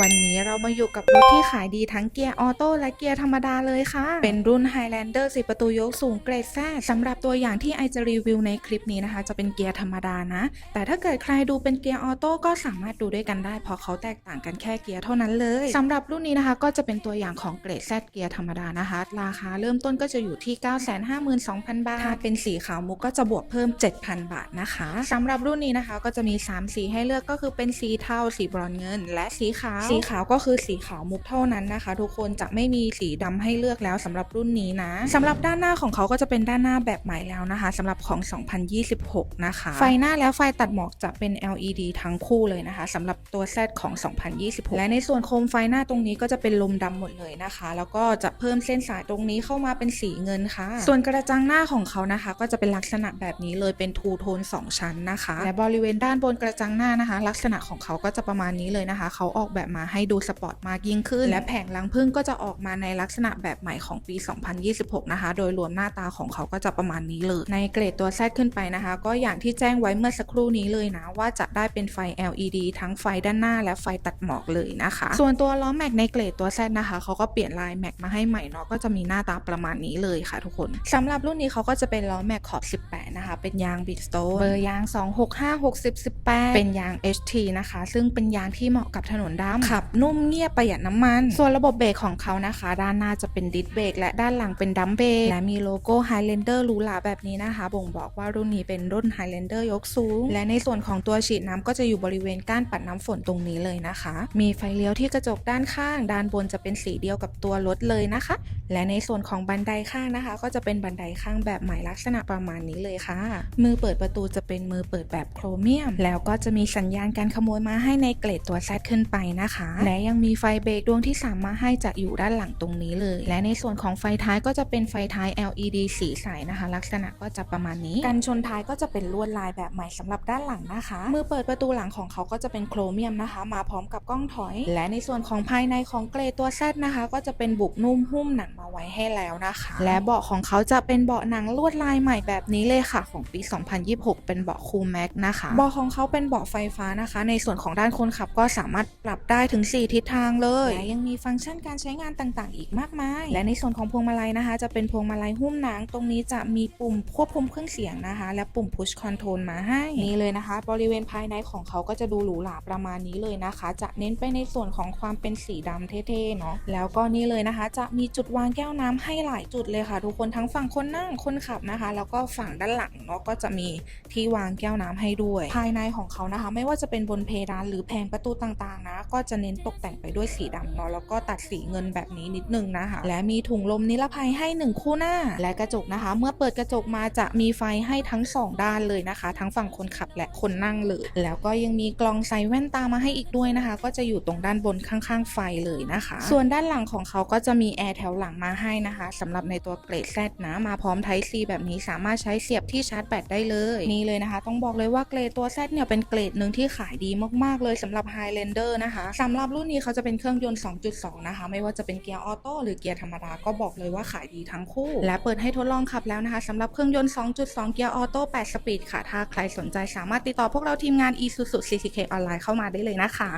วันนี้เรามาอยู่กับรถที่ขายดีทั้งเกียร์ออโต้และเกียร์ธรรมดาเลยค่ะ เป็นรุ่น Highlander 4 ประตูยกสูงเกรดแซสำหรับตัวอย่างที่ไอจะรีวิวในคลิปนี้นะคะ จะเป็นเกียร์ธรรมดานะ แต่ถ้าเกิดใครดูเป็นเกียร์ออโต้ก็สามารถดูด้วยกันได้ เพราะเขาแตกต่างกันแค่เกียร์เท่านั้นเลยสำหรับรุ่นนี้นะคะก็จะเป็นตัวอย่างของเกรดแซเกียร์ธรรมดานะคะ ราคาเริ่มต้นก็จะอยู่ที่ 952,000 บาทถ้าเป็นสีขาวมุกก็จะบวกเพิ่ม 7,000 บาทนะคะสำหรับรุ่นนี้นะคะก็จะมี 3 สีให้เลือกก็คือเป็นสีเทาสีบรอนเงิน และสีขาวสีขาวก็คือสีขาวมุกเท่านั้นนะคะ ทุกคนจะไม่มีสีดำให้เลือกแล้วสำหรับรุ่นนี้นะสำหรับด้านหน้าของเขาก็จะเป็นด้านหน้าแบบใหม่แล้วนะคะสำหรับของ 2026 นะคะ ไฟหน้าและไฟตัดหมอกจะเป็น LED ทั้งคู่เลยนะคะสำหรับตัว Z ของ 2026 และในส่วนโคมไฟหน้าตรงนี้ก็จะเป็นลมดำหมดเลยนะคะ แล้วก็จะเพิ่มเส้นสายตรงนี้เข้ามาเป็นสีเงินค่ะ ส่วนกระจังหน้าของเขานะคะ ก็จะเป็นลักษณะแบบนี้เลยเป็นทูโทน2ชั้นนะคะและบริเวณด้านบนกระจังหน้านะคะ ลักษณะของเขาก็จะประมาณนี้เลยนะคะ เขาออกแบบมาให้ดูสปอร์ตมากยิ่งขึ้น และแผงลังพึ่งก็จะออกมาในลักษณะแบบใหม่ของปี 2026 นะคะ โดยรวมหน้าตาของเขาก็จะประมาณนี้เลย ในเกรดตัว Z ขึ้นไปนะคะ ก็อย่างที่แจ้งไว้เมื่อสักครู่นี้เลยนะ ว่าจะได้เป็นไฟ LED ทั้งไฟด้านหน้าและไฟตัดหมอกเลยนะคะ ส่วนตัวล้อแม็กในเกรดตัว Z นะคะเขาก็เปลี่ยนลายแม็กมาให้ใหม่เนาะก็จะมีหน้าตาประมาณนี้เลยค่ะทุกคนสำหรับรุ่นนี้เขาก็จะเป็นล้อแม็กขอบ 18 นะคะ เป็นยางบิดสโตนเบอร์ยาง 265 60 18 เป็นยาง HT นะคะ ซึ่งเป็นยางที่เหมาะกับถนนดำขับนุ่มเงียบประหยัดน้ำมัน ส่วนระบบเบรกของเขานะคะ ด้านหน้าจะเป็นดิสเบรกและด้านหลังเป็นดัมเบรกและมีโลโก้ Highlander รูหราแบบนี้นะคะ บ่งบอกว่ารุ่นนี้เป็นรุ่น Highlander ยกสูง และในส่วนของตัวฉีดน้ำก็จะอยู่บริเวณก้านปัดน้ำฝนตรงนี้เลยนะคะ มีไฟเลี้ยวที่กระจกด้านข้าง ด้านบนจะเป็นสีเดียวกับตัวรถเลยนะคะ และในส่วนของบันไดข้างนะคะ ก็จะเป็นบันไดข้างแบบใหม่ลักษณะประมาณนี้เลยค่ะ มือเปิดประตูจะเป็นมือเปิดแบบโครเมียม แล้วก็จะมีสัญญาณการขโมยมาให้ในเกรดตัวแซดขึ้นไปนะนะคะ และยังมีไฟเบรกดวงที่สามมาให้จะอยู่ด้านหลังตรงนี้เลย และในส่วนของไฟท้ายก็จะเป็นไฟท้าย LED สีใสนะคะ ลักษณะก็จะประมาณนี้ กันชนท้ายก็จะเป็นลวดลายแบบใหม่สำหรับด้านหลังนะคะ มือเปิดประตูหลังของเขาก็จะเป็นโครเมียมนะคะ มาพร้อมกับกล้องถอย และในส่วนของภายในของเกรตัวแซดนะคะ ก็จะเป็นบุกนุ่มหุ้มหนังมาไว้ให้แล้วนะคะ และเบาะของเขาจะเป็นเบาะหนังลวดลายใหม่แบบนี้เลยค่ะ ของปี 2026 เป็นเบาะคูลแม็กนะคะ เบาะของเขาเป็นเบาะไฟฟ้านะคะ ในส่วนของด้านคนขับก็สามารถปรับได้ถึง 4 ทิศทางเลยและยังมีฟังก์ชันการใช้งานต่างๆ อีกมากมาย และในส่วนของพวงมาลัยนะคะ จะเป็นพวงมาลัยหุ้มหนัง ตรงนี้จะมีปุ่มควบคุมเครื่องเสียงนะคะ และปุ่ม push control มาให้นี่เลยนะคะ บริเวณภายในของเขาก็จะดูหรูหราประมาณนี้เลยนะคะ จะเน้นไปในส่วนของความเป็นสีดำเท่ๆเนาะแล้วก็นี่เลยนะคะ จะมีจุดวางแก้วน้ำให้หลายจุดเลยค่ะ ทุกคนทั้งฝั่งคนนั่งคนขับนะคะ แล้วก็ฝั่งด้านหลังเนาะก็จะมีที่วางแก้วน้ำให้ด้วย ภายในของเขานะคะ ไม่ว่าจะเป็นบนเพดานหรือแผงประตูต่างๆนะก็จะเน้นตกแต่งไปด้วยสีดำเนาะแล้วก็ตัดสีเงินแบบนี้นิดนึงนะคะ และมีถุงลมนิรภัยให้หนึ่งคู่หน้า และกระจกนะคะ เมื่อเปิดกระจกมาจะมีไฟให้ทั้งสองด้านเลยนะคะ ทั้งฝั่งคนขับและคนนั่งเลยแล้วก็ยังมีกล่องใส่แว่นตามาให้อีกด้วยนะคะ ก็จะอยู่ตรงด้านบนข้างๆไฟเลยนะคะ ส่วนด้านหลังของเขาก็จะมีแอร์แถวหลังมาให้นะคะสำหรับในตัวเกรดแซดนะมาพร้อม Type C แบบนี้สามารถใช้เสียบที่ชาร์จแบตได้เลยนี่เลยนะคะ ต้องบอกเลยว่าเกรดตัว Z เนี่ยเป็นเกรดหนึ่งที่ขายดีมากๆเลยสำหรับ Highlander นะคะสำหรับรุ่นนี้เขาจะเป็นเครื่องยนต์ 2.2 นะคะ ไม่ว่าจะเป็นเกียร์ออโต้หรือเกียร์ธรรมดา ก็บอกเลยว่าขายดีทั้งคู่ และเปิดให้ทดลองขับแล้วนะคะสำหรับเครื่องยนต์ 2.2 เกียร์ออโต้8สปีดค่ะ ถ้าใครสนใจสามารถติดต่อพวกเราทีมงาน Isuzu CCK ออนไลน์เข้ามาได้เลยนะคะ